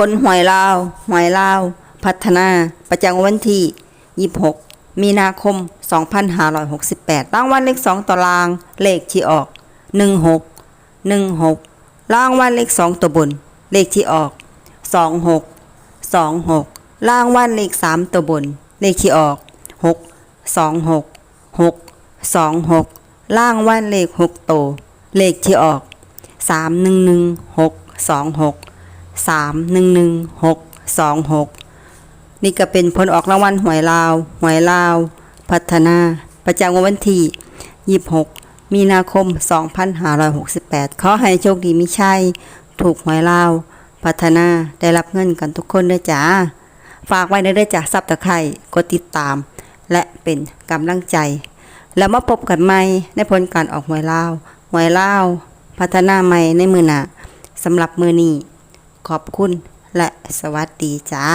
พลหวยลาวหวยลาว พัฒนา ประจำวันที่ 26 มีนาคม 2568รางวัลเลข 2 ตาราง เลขที่ออก 16 16รางวัลเลข 2 ตัวบน เลขที่ออก 26 26รางวัลเลข 3 ตัวบน เลขที่ออก 6 26 6 26รางวัลเลข6ตัวเลขที่ออก311 626สามหนึ่งหนึ่งหกสองหก นี่ก็เป็นผลออกรางวัลหวยลาว หวยลาว พัฒนา ประจำวันที่ยี่หกมีนาคม 2568 ขอให้โชคดีมิใช่ ถูกหวยลาว พัฒนาได้รับเงินกันทุกคนด้วยจ้า ฝากไว้ในเด้อจ้าซับตะไคร่กดติดตาม และเป็นกำลังใจ แล้วมาพบกันใหม่ในผลการออกหวยลาว หวยลาว พัฒนาใหม่ในมือหนาสำหรับมือนี้ ขอบคุณและสวัสดีจ้า